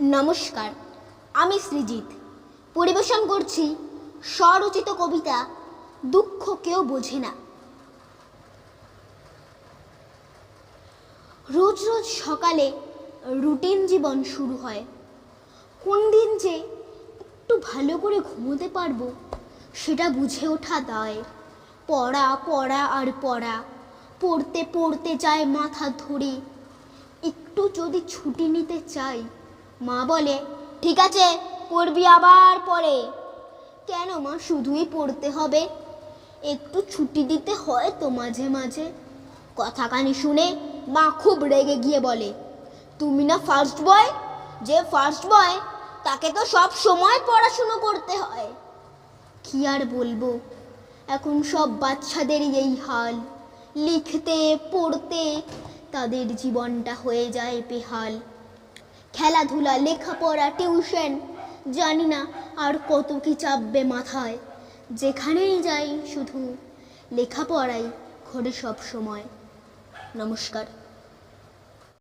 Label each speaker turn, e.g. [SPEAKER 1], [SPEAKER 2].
[SPEAKER 1] নমস্কার, আমি সৃজিত পরিবেশন করছি স্বরচিত কবিতা দুঃখ কেউ বোঝে না। রোজ রোজ সকালে রুটিন জীবন শুরু হয়। কোন দিন যে একটু ভালো করে ঘুমোতে পারব, সেটা বুঝে ওঠা দায়। পড়া পড়া আর পড়া, পড়তে পড়তে যায় মাথা ধরে। একটু যদি ছুটি নিতে চাই মা বলে, ঠিক আছে, পড়বি আবার পরে। কেন মা? শুধুই পড়তে হবে। একটু ছুটি দিতে হয় তো মাঝে মাঝে। কথা কানি শুনে মা খুব রেগে গিয়ে বলে, তুমি না ফার্স্ট বয় যে ফার্স্ট বয় তাকে তো সব সময় পড়াশুনো করতে হয়। কি আর বলব? এখন সব বাচ্চাদেরই এই হাল। লিখতে, পড়তে তাদের জীবনটা হয়ে যায় বেহাল। খেলাধুলা, লেখাপড়া, টিউশন, জানি না আর কত কি চাপবে মাথায়। যেখানেই যাই শুধু লেখাপড়াই ঘরে সব সময়। নমস্কার।